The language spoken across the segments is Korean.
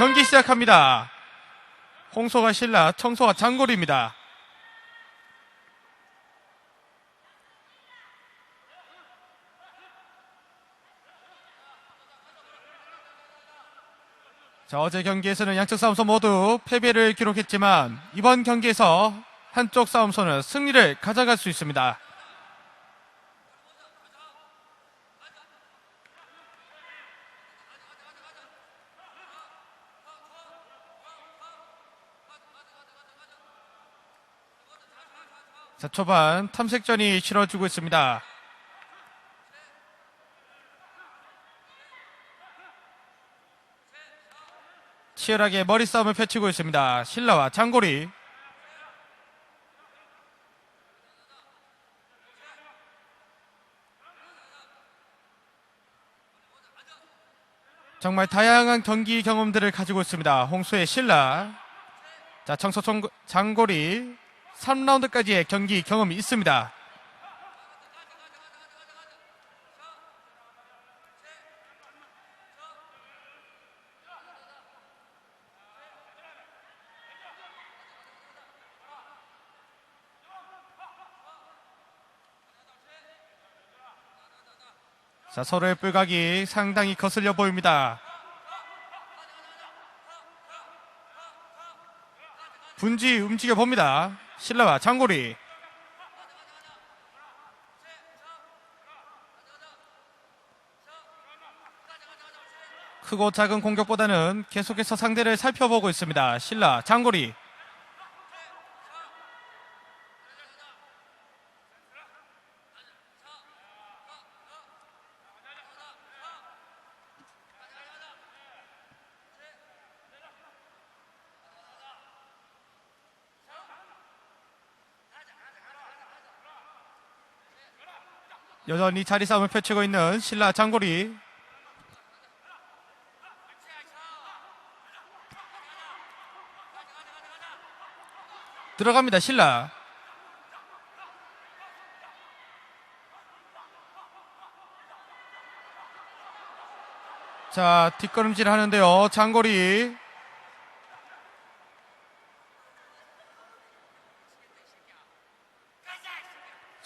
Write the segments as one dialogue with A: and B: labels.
A: 경기 시작합니다. 홍소가 신라, 청소가 장골입니다. 자, 어제 경기에서는 양측 싸움소 모두 패배를 기록했지만 이번 경기에서 한쪽 싸움소는 승리를 가져갈 수 있습니다. 자, 초반 탐색전이 치러지고 있습니다. 치열하게 머리 싸움을 펼치고 있습니다. 신라와 장고리. 정말 다양한 경기 경험들을 가지고 있습니다. 홍수의 신라. 자, 청소 청- 장고리 3라운드까지의 경기 경험이 있습니다. 자, 서로의 뿔각이 상당히 거슬려 보입니다. 분지 움직여 봅니다. 신라와 장고리. 크고 작은 공격보다는 계속해서 상대를 살펴보고 있습니다. 신라, 장고리. 여전히 자리 싸움을 펼치고 있는 신라 장고리. 들어갑니다, 신라. 자, 뒷걸음질 하는데요. 장고리.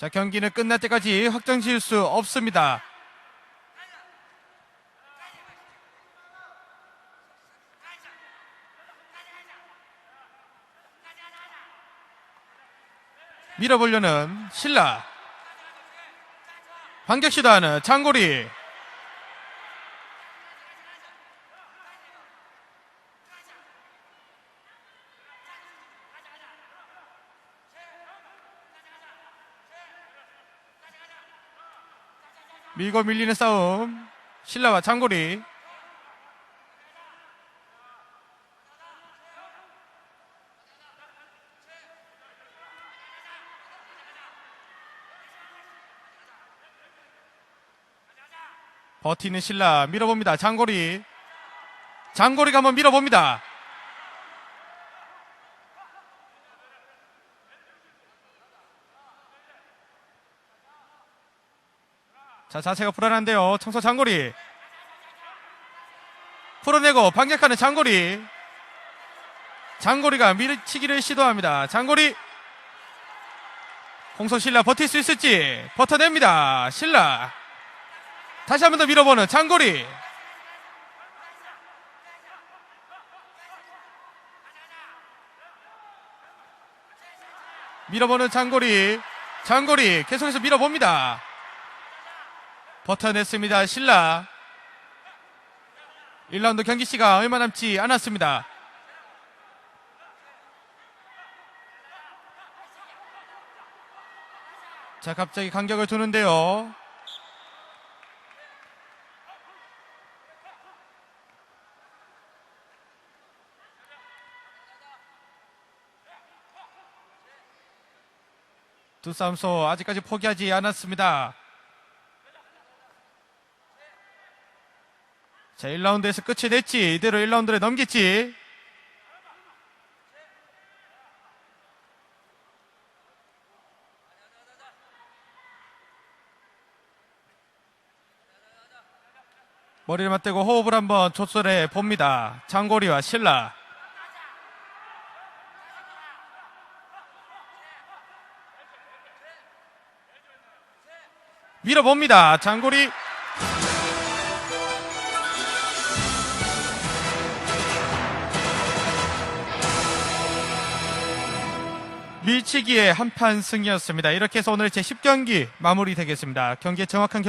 A: 자, 경기는 끝날 때까지 확정 지을 수 없습니다. 밀어보려는 신라. 반격 시도하는 장고리. 밀고 밀리는 싸움. 신라와 장고리. 버티는 신라 밀어봅니다. 장고리. 장고리가 한번 밀어봅니다. 자, 자세가 불안한데요. 청소 장고리. 풀어내고 반격하는 장고리. 장고리가 밀치기를 시도합니다. 장고리. 홍소 신라 버틸 수 있을지 버텨냅니다. 신라. 다시 한 번 더 밀어보는 장고리. 밀어보는 장고리. 장고리 계속해서 밀어봅니다. 버텨냈습니다. 신라. 1라운드 경기 시가 얼마 남지 않았습니다. 자, 갑자기 간격을 두는데요. 두 싸움소 아직까지 포기하지 않았습니다. 자, 1라운드에서 끝이 냈지. 이대로 1라운드를 넘겼지. 머리를 맞대고 호흡을 한번 조절해 봅니다. 장고리와 신라. 밀어봅니다. 장고리. 밀치기의 한판 승이었습니다. 이렇게 해서 오늘 제10경기 마무리되겠습니다. 경기의 정확한 결